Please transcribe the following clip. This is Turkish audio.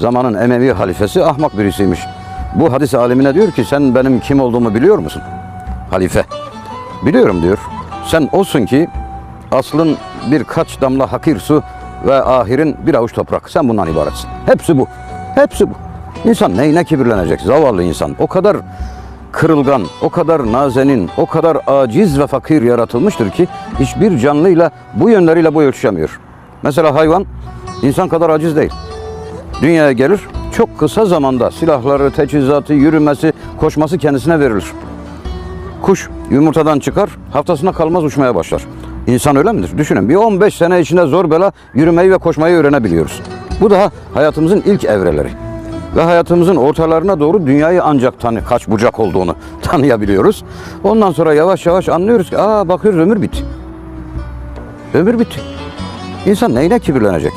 zamanın Emevi halifesi ahmak birisiymiş. Bu hadis alimine diyor ki sen benim kim olduğumu biliyor musun? Halife. Biliyorum diyor. Sen olsun ki aslın birkaç damla hakir su ve ahirin bir avuç toprak. Sen bundan ibaretsin. Hepsi bu. Hepsi bu. İnsan neyine kibirlenecek? Zavallı insan. O kadar kırılgan, o kadar nazenin, o kadar aciz ve fakir yaratılmıştır ki hiçbir canlıyla bu yönleriyle boy ölçüşemiyor. Mesela hayvan insan kadar aciz değil. Dünyaya gelir, çok kısa zamanda silahları, teçhizatı, yürümesi, koşması kendisine verilir. Kuş yumurtadan çıkar, haftasına kalmaz uçmaya başlar. İnsan öyle midir? Düşünün bir 15 sene içinde zor bela yürümeyi ve koşmayı öğrenebiliyoruz. Bu daha hayatımızın ilk evreleri. Ve hayatımızın ortalarına doğru dünyayı ancak tanı, kaç bucak olduğunu tanıyabiliyoruz. Ondan sonra yavaş yavaş anlıyoruz ki aa bakıyoruz ömür bitti. Ömür bitti. İnsan neyine kibirlenecek?